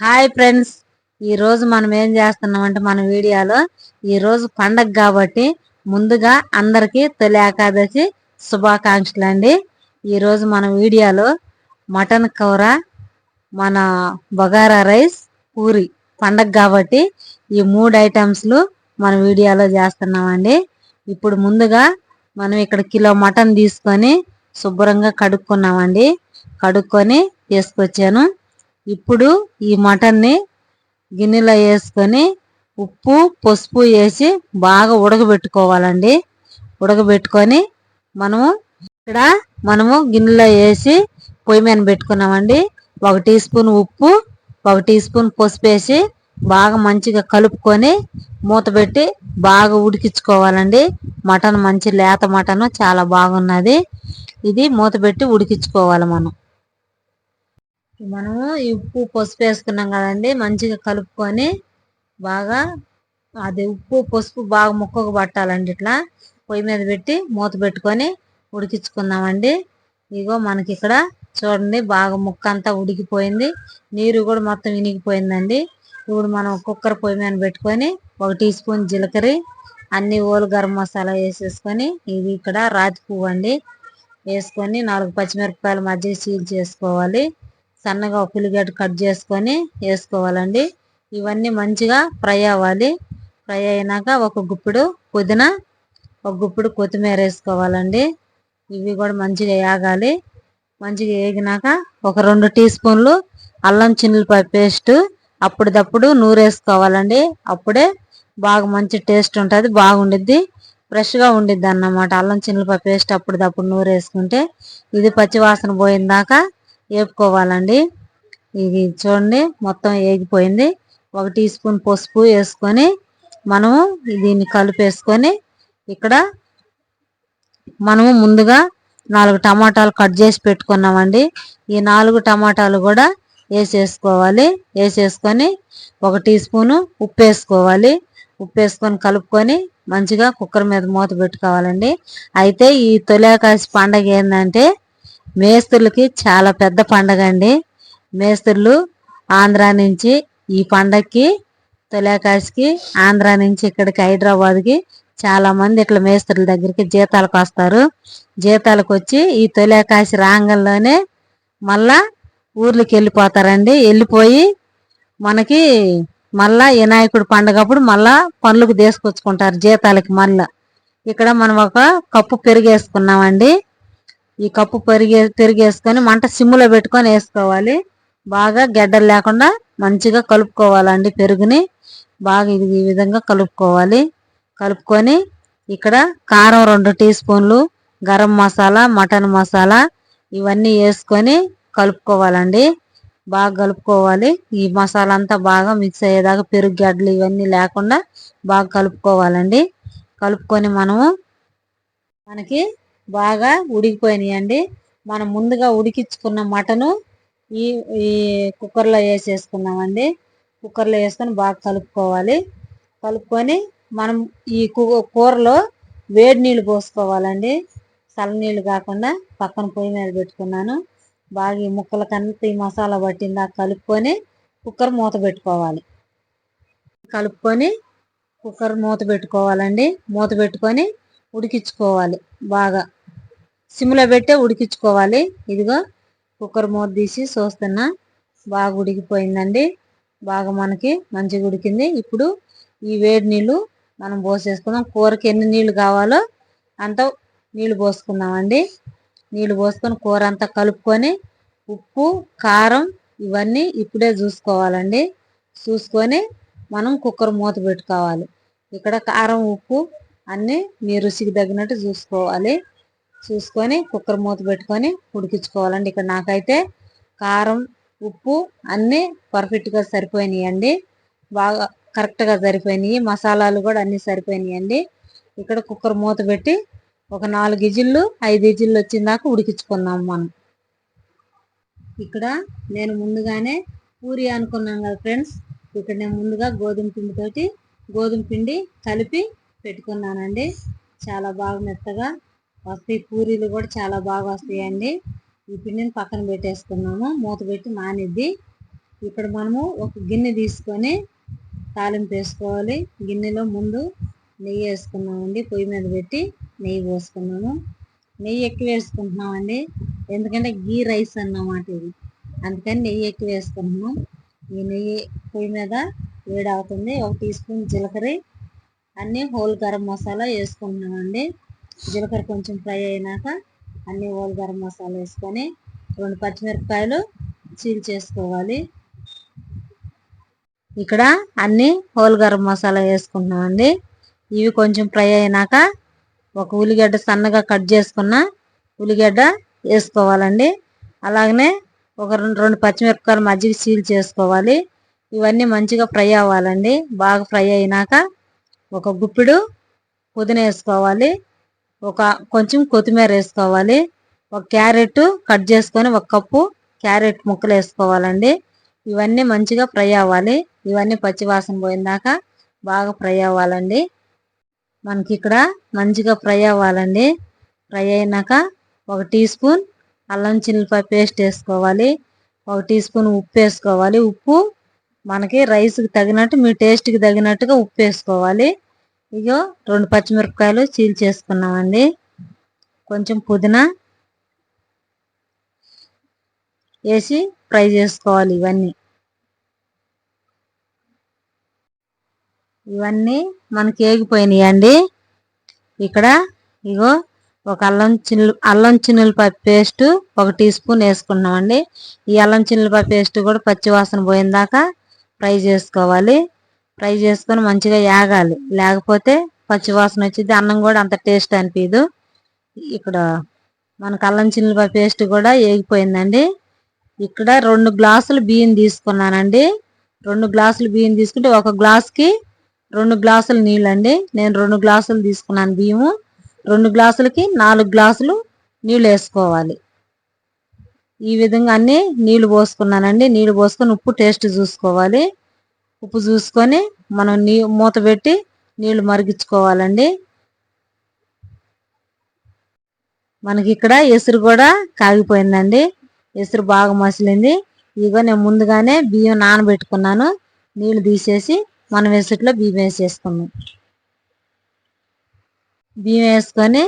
Hi friends ఈ రోజు మనం ఏం చేస్తున్నాం అంటే మన వీడియోలో ఈ రోజు పండగ కాబట్టి ముందుగా అందరికీ తొలి ఏకాదశి శుభాకాంక్షలు అండి. ఈరోజు మన వీడియోలో మటన్ కూర మన బగారా రైస్ పూరి పండగ కాబట్టి ఈ మూడు ఐటమ్స్లు మన వీడియోలో చేస్తున్నామండి. ఇప్పుడు ముందుగా మనం ఇక్కడ కిలో మటన్ తీసుకొని శుభ్రంగా కడుక్కున్నామండి. కడుక్కొని తీసుకొచ్చాను ఇప్పుడు ఈ మటన్ని గిన్నెలో వేసుకొని ఉప్పు పసుపు వేసి బాగా ఉడకబెట్టుకోవాలండి. ఉడకబెట్టుకొని మనము ఇక్కడ మనము గిన్నెలో వేసి పొయ్యి మీద పెట్టుకున్నామండి. ఒక టీ స్పూన్ ఉప్పు ఒక టీ స్పూన్ పసుపు వేసి బాగా మంచిగా కలుపుకొని మూత పెట్టి బాగా ఉడికించుకోవాలండి. మటన్ మంచి లేత మటన్ చాలా బాగున్నది. ఇది మూత పెట్టి ఉడికించుకోవాలి మనం. మనము ఉప్పు పసుపు వేసుకున్నాం కదండి మంచిగా కలుపుకొని బాగా అది ఉప్పు పసుపు బాగా ముక్కకు పట్టాలండి ఇట్లా. పొయ్యి మీద పెట్టి మూత పెట్టుకొని ఉడికించుకుందామండి. ఇగో మనకి ఇక్కడ చూడండి బాగా ముక్క అంతా ఉడికిపోయింది. నీరు కూడా మొత్తం ఇనిగిపోయిందండి. ఇప్పుడు మనం కుక్కర్ పొయ్యి మీద పెట్టుకొని ఒక టీ స్పూన్ జీలకర్ర అన్ని ఓలు గరం మసాలా వేసేసుకొని ఇది ఇక్కడ రాతి పువ్వు అండి వేసుకొని నాలుగు పచ్చిమిరపకాయలు మజ్జిగ సీల్ చేసుకోవాలి. సన్నగా ఒక ఉల్లిగడ్డ కట్ చేసుకొని వేసుకోవాలండి. ఇవన్నీ మంచిగా ఫ్రై అవ్వాలి. ఫ్రై అయినాక ఒక గుప్పుడు పుదీనా ఒక గుప్పుడు కొత్తిమీర వేసుకోవాలండి. ఇవి కూడా మంచిగా వేగాలి. మంచిగా వేగినాక ఒక రెండు టీ స్పూన్లు అల్లం చిన్నులపాయ పేస్ట్ అప్పటిదప్పుడు నూరేసుకోవాలండి అప్పుడే బాగా మంచి టేస్ట్ ఉంటుంది బాగుండిద్ది. ఫ్రెష్గా ఉండిద్ది అన్నమాట అల్లం చిన్నులపాయ పేస్ట్ అప్పటిదప్పుడు నూరేసుకుంటే ఇది పచ్చివాసన పోయిందాక వేపుకోవాలండి. ఇది చూడండి మొత్తం వేగిపోయింది. ఒక టీ స్పూన్ పసుపు వేసుకొని మనము దీన్ని కలిపేసుకొని ఇక్కడ మనము ముందుగా నాలుగు టమాటాలు కట్ చేసి పెట్టుకున్నామండి. ఈ నాలుగు టమాటాలు కూడా వేసేసుకోవాలి. వేసేసుకొని ఒక టీ స్పూను ఉప్పు వేసుకోవాలి. ఉప్పు వేసుకొని కలుపుకొని మంచిగా కుక్కర్ మీద మూత పెట్టుకోవాలండి. అయితే ఈ తొలేకాసి పండగ ఏంటంటే మేస్త్రులకి చాలా పెద్ద పండగ అండి. మేస్త్రులు ఆంధ్ర నుంచి ఈ పండగకి తొలేకాశికి ఆంధ్ర నుంచి ఇక్కడికి హైదరాబాద్కి చాలా మంది ఇట్లా మేస్త్రుల దగ్గరికి జీతాలకు వస్తారు. జీతాలకు వచ్చి ఈ తొలేకాశి రాంగంలోనే మళ్ళా ఊర్లకి వెళ్ళిపోతారండి. వెళ్ళిపోయి మనకి మళ్ళా వినాయకుడు పండగప్పుడు మళ్ళా పనులకు తీసుకొచ్చుకుంటారు జీతాలకి మళ్ళా. ఇక్కడ మనం ఒక కప్పు పెరిగేసుకున్నామండి. ఈ కప్పు పెరిగే పెరిగేసుకొని మంట సిమ్ములో పెట్టుకొని వేసుకోవాలి. బాగా గడ్డలు లేకుండా మంచిగా కలుపుకోవాలండి పెరుగుని. బాగా ఇది ఈ విధంగా కలుపుకోవాలి. కలుపుకొని ఇక్కడ కారం రెండు టీ స్పూన్లు గరం మసాలా మటన్ మసాలా ఇవన్నీ వేసుకొని కలుపుకోవాలండి. బాగా కలుపుకోవాలి. ఈ మసాలా అంతా బాగా మిక్స్ అయ్యేదాకా పెరుగు గడ్డలు ఇవన్నీ లేకుండా బాగా కలుపుకోవాలండి. కలుపుకొని మనము మనకి బాగా ఉడికిపోయినాయండి. మనం ముందుగా ఉడికించుకున్న మటను ఈ ఈ కుక్కర్లో వేసేసుకున్నామండి కుక్కర్లో వేసుకొని బాగా కలుపుకోవాలి. కలుపుకొని మనం ఈ కూరలో వేడి నీళ్ళు పోసుకోవాలండి. చల్ల నీళ్ళు కాకుండా పక్కన పొయ్యి మీద పెట్టుకున్నాను. బాగా ఈ ముక్కలకంతా ఈ మసాలా పట్టిందా కలుపుకొని కుక్కర్ మూత పెట్టుకోవాలి. కలుపుకొని కుక్కర్ మూత పెట్టుకోవాలండి. మూత పెట్టుకొని ఉడికించుకోవాలి బాగా. సిమ్లో పెట్టే ఉడికించుకోవాలి. ఇదిగో కుక్కర్ మూత తీసి చూస్తున్నా బాగా ఉడికిపోయిందండి. బాగా మనకి మంచిగా ఉడికింది. ఇప్పుడు ఈ వేడి నీళ్ళు మనం పోసేసుకుందాం కూరకి ఎన్ని నీళ్ళు కావాలో అంత నీళ్ళు పోసుకుందామండి. నీళ్ళు పోసుకొని కూర అంతా కలుపుకొని ఉప్పు కారం ఇవన్నీ ఇప్పుడే చూసుకోవాలండి. చూసుకొని మనం కుక్కర్ మూత పెట్టుకోవాలి. ఇక్కడ కారం ఉప్పు అన్నీ మీ రుచికి తగినట్టు చూసుకోవాలి. చూసుకొని కుక్కర్ మూత పెట్టుకొని ఉడికించుకోవాలండి. ఇక్కడ నాకైతే కారం ఉప్పు అన్నీ పర్ఫెక్ట్గా సరిపోయినాయండి. బాగా కరెక్ట్గా సరిపోయినాయి. మసాలాలు కూడా అన్నీ సరిపోయినాయండి. ఇక్కడ కుక్కర్ మూత పెట్టి ఒక నాలుగు ఇజిల్లు ఐదు ఇజిల్లు వచ్చిన దాకా ఉడికించుకుందాం మనం. ఇక్కడ నేను ముందుగానే పూరి అనుకున్నాను కదా ఫ్రెండ్స్. ఇక్కడ నేను ముందుగా గోధుమ పిండితోటి గోధుమ పిండి కలిపి పెట్టుకున్నానండి. చాలా బాగా మెత్తగా వస్తాయి పూరీలు కూడా చాలా బాగా వస్తాయండి. ఈ పిండిని పక్కన పెట్టేసుకున్నాము. మూత పెట్టి మానిద్ది. ఇక్కడ మనము ఒక గిన్నె తీసుకొని తాలింపు వేసుకోవాలి. గిన్నెలో ముందు నెయ్యి వేసుకున్నామండి. పొయ్యి మీద పెట్టి నెయ్యి పోసుకున్నాము. నెయ్యి ఎక్కువ వేసుకుంటున్నామండి. ఎందుకంటే గీ రైస్ అన్నమాట ఇది. అందుకని నెయ్యి ఎక్కువ వేసుకుంటున్నాం. ఈ నెయ్యి పొయ్యి మీద వేడి అవుతుంది ఒక టీ స్పూన్ జీలకర్ర అన్నీ హోల్ గరం మసాలా వేసుకుంటున్నామండి. జీలకర్ర కొంచెం ఫ్రై అయినాక అన్ని ఓల్ గరం మసాలా వేసుకొని రెండు పచ్చిమిరపకాయలు చీల్ చేసుకోవాలి. ఇక్కడ అన్ని హోల్ గరం మసాలా వేసుకుంటున్నామండి ఇవి కొంచెం ఫ్రై అయినాక ఒక ఉల్లిగడ్డ సన్నగా కట్ చేసుకున్న ఉల్లిగడ్డ వేసుకోవాలండి. అలాగనే ఒక రెండు రెండు పచ్చిమిరపకాయలు మజ్జిగ సీల్ చేసుకోవాలి. ఇవన్నీ మంచిగా ఫ్రై అవ్వాలండి. బాగా ఫ్రై అయినాక ఒక గుప్పిడు పుదీనా వేసుకోవాలి. ఒక కొంచెం కొత్తిమీర వేసుకోవాలి. ఒక క్యారెట్ కట్ చేసుకొని ఒక కప్పు క్యారెట్ ముక్కలు వేసుకోవాలండి. ఇవన్నీ మంచిగా ఫ్రై అవ్వాలి. ఇవన్నీ పచ్చివాసన పోయిందాక బాగా ఫ్రై అవ్వాలండి. మనకి ఇక్కడ మంచిగా ఫ్రై అవ్వాలండి. ఫ్రై అయినాక ఒక టీ స్పూన్ అల్లం చిల్లిపాయ పేస్ట్ వేసుకోవాలి. ఒక టీ స్పూన్ ఉప్పు వేసుకోవాలి. ఉప్పు మనకి రైస్కి తగినట్టు మీ టేస్ట్కి తగినట్టుగా ఉప్పు వేసుకోవాలి. ఇగో రెండు పచ్చిమిరపకాయలు చీల్ చేసుకున్నామండి. కొంచెం పుదీనా వేసి ఫ్రై చేసుకోవాలి ఇవన్నీ. ఇవన్నీ మనకి ఏగిపోయినాయి అండి ఇక్కడ ఇగో ఒక అల్లం చిల్లు అల్లం చిన్నులపాయ పేస్ట్ ఒక టీ స్పూన్ వేసుకున్నామండి. ఈ అల్లం చిన్నులపాయ పేస్ట్ కూడా పచ్చివాసన పోయిందాక ఫ్రై చేసుకోవాలి. ఫ్రై చేసుకొని మంచిగా యాగాలి. లేకపోతే పచ్చివాసన వచ్చింది అన్నం కూడా అంత టేస్ట్ అనిపించదు ఇక్కడ మనకు అల్లం చిన్నులపాయ పేస్ట్ కూడా ఏగిపోయిందండి. ఇక్కడ రెండు గ్లాసులు బియ్యం తీసుకున్నానండి. రెండు గ్లాసులు బియ్యం తీసుకుంటే ఒక గ్లాస్కి రెండు గ్లాసులు నీళ్ళండి. నేను రెండు గ్లాసులు తీసుకున్నాను బియ్యము. రెండు గ్లాసులకి నాలుగు గ్లాసులు నీళ్ళు వేసుకోవాలి. ఈ విధంగా అన్ని నీళ్ళు పోసుకున్నానండి. నీళ్ళు పోసుకొని ఉప్పు టేస్ట్ చూసుకోవాలి. ఉప్పు చూసుకొని మనం నీ మూత పెట్టి నీళ్ళు మరిగించుకోవాలండి. మనకి ఇక్కడ ఎసురు కూడా కాగిపోయిందండి. ఎసురు బాగా మసిలింది. ఇగో నేను ముందుగానే బియ్యం నానబెట్టుకున్నాను. నీళ్ళు తీసేసి మనం ఎసుట్లో బియ్యం వేసేసుకున్నాం బియ్యం వేసుకొని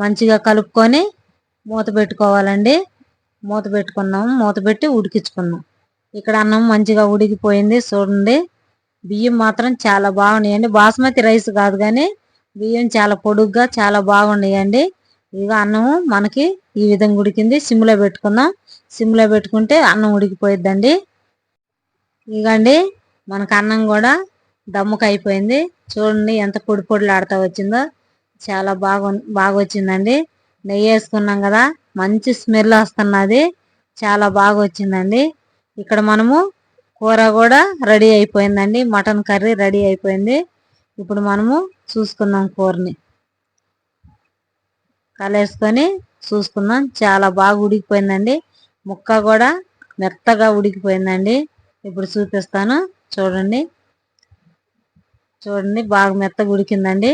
మంచిగా కలుపుకొని మూత పెట్టుకోవాలండి. మూత పెట్టుకున్నాము మూత పెట్టి ఉడికించుకున్నాం ఇక్కడ అన్నం మంచిగా ఉడికిపోయింది చూడండి. బియ్యం మాత్రం చాలా బాగున్నాయండి. బాస్మతి రైస్ కాదు కానీ బియ్యం చాలా పొడుగ్గా చాలా బాగున్నాయండి. ఇక అన్నము మనకి ఈ విధంగా ఉడికింది. సిమ్లో పెట్టుకుందాం. సిమ్లో పెట్టుకుంటే అన్నం ఉడికిపోయిద్దండి. ఇగండి మనకు అన్నం కూడా దమ్ముకు అయిపోయింది. చూడండి ఎంత పొడి పొడిలాడుతూ వచ్చిందో. చాలా బాగు బాగా వచ్చిందండి. నెయ్యి వేసుకున్నాం కదా మంచి స్మెల్ వస్తున్నది. చాలా బాగా వచ్చిందండి. ఇక్కడ మనము కూర కూడా రెడీ అయిపోయిందండి. మటన్ కర్రీ రెడీ అయిపోయింది. ఇప్పుడు మనము చూసుకుందాం కూరని. కలేసుకొని చూసుకుందాం. చాలా బాగా ఉడికిపోయిందండి. ముక్క కూడా మెత్తగా ఉడికిపోయిందండి. ఇప్పుడు చూపిస్తాను. చూడండి. చూడండి బాగా మెత్తగా ఉడికిందండి.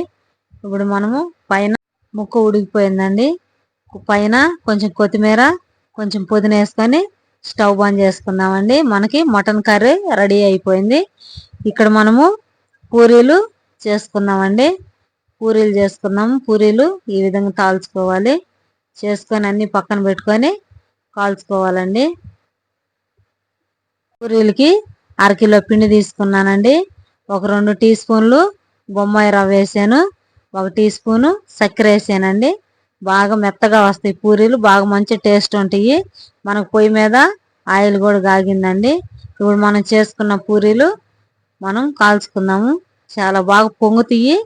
ఇప్పుడు మనము పైన ముక్క ఉడికిపోయిందండి. పైన కొంచెం కొత్తిమీర కొంచెం పుదీనా వేసుకొని స్టవ్ బంద్ చేసుకుందామండి మనకి మటన్ కర్రీ రెడీ అయిపోయింది. ఇక్కడ మనము పూరీలు చేసుకుందామండి పూరీలు చేసుకుందాము పూరీలు ఈ విధంగా తాల్చుకోవాలి. చేసుకొని అన్ని పక్కన పెట్టుకొని కాల్చుకోవాలండి. పూరీలకి అరకిలో పిండి తీసుకున్నానండి. ఒక రెండు టీ స్పూన్లు బొమ్మాయి రవ్వ వేసాను. ఒక టీ స్పూను చక్కెర వేసానండి. బాగా మెత్తగా వస్తాయి పూరీలు బాగా మంచి టేస్ట్ ఉంటాయి. మనకు పొయ్యి మీద ఆయిల్ కూడా కాగిందండి ఇప్పుడు మనం చేసుకున్న పూరీలు మనం కాల్చుకుందాము. చాలా బాగా పొంగుతాయి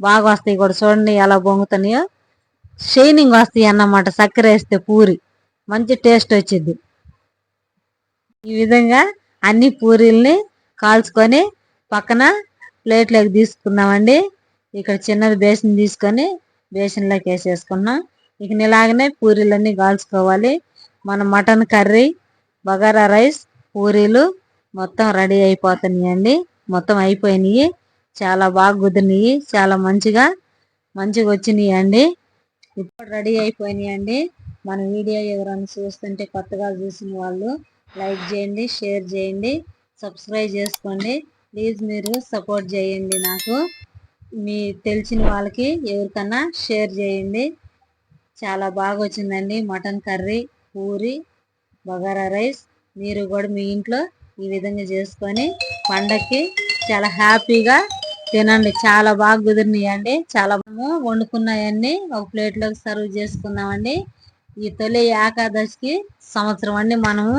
బాగా వస్తాయి కూడా చూడండి ఎలా పొంగుతున్నాయో. షైనింగ్ వస్తాయి అన్నమాట చక్కెర వేస్తే పూరి. మంచి టేస్ట్ వచ్చింది ఈ విధంగా అన్ని పూరీల్ని కాల్చుకొని పక్కన ప్లేట్లోకి తీసుకుందామండి. ఇక్కడ చిన్నది బేసిన్ తీసుకొని బేసిన్లోకి వేసేసుకున్నాం ఇక ఇలాగనే పూరీలన్నీ కాల్చుకోవాలి. మన మటన్ కర్రీ బగారా రైస్ పూరీలు మొత్తం రెడీ అయిపోతున్నాయండి. మొత్తం అయిపోయినాయి. చాలా బాగా కుదిరినాయి. చాలా మంచిగా మంచిగా వచ్చినాయి అండి ఇప్పుడు రెడీ అయిపోయినాయండి. మన వీడియో ఎవరైనా చూస్తుంటే కొత్తగా చూసిన వాళ్ళు లైక్ చేయండి షేర్ చేయండి సబ్స్క్రైబ్ చేసుకోండి. ప్లీజ్ మీరు సపోర్ట్ చేయండి నాకు. మీ తెలిసిన వాళ్ళకి ఎవరికన్నా షేర్ చేయండి. చాలా బాగా వచ్చిందండి mutton curry puri bagara rice. మీరు కూడా మీ ఇంట్లో ఈ విధంగా చేసుకొని పండక్కి చాలా హ్యాపీగా తినండి. చాలా బాగా కుదిరినాయండి. చాలా మనము వండుకున్నాయన్నీ ఒక ప్లేట్లోకి సర్వ్ చేసుకుందామండి. ఈ తొలి ఏకాదశికి సంవత్సరం అండి మనము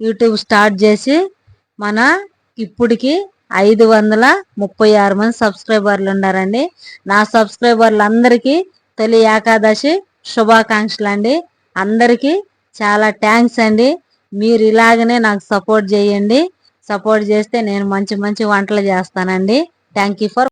యూట్యూబ్ స్టార్ట్ చేసి మన ఇప్పటికి ఐదు వందల ముప్పై ఆరు మంది సబ్స్క్రైబర్లు ఉన్నారండి. నా సబ్స్క్రైబర్లు అందరికీ తొలి ఏకాదశి శుభాకాంక్షలు అండి అందరికీ చాలా థ్యాంక్స్ అండి. మీరు ఇలాగనే నాకు సపోర్ట్ చేయండి. సపోర్ట్ చేస్తే నేను మంచి మంచి వంటలు చేస్తానండి. Thank for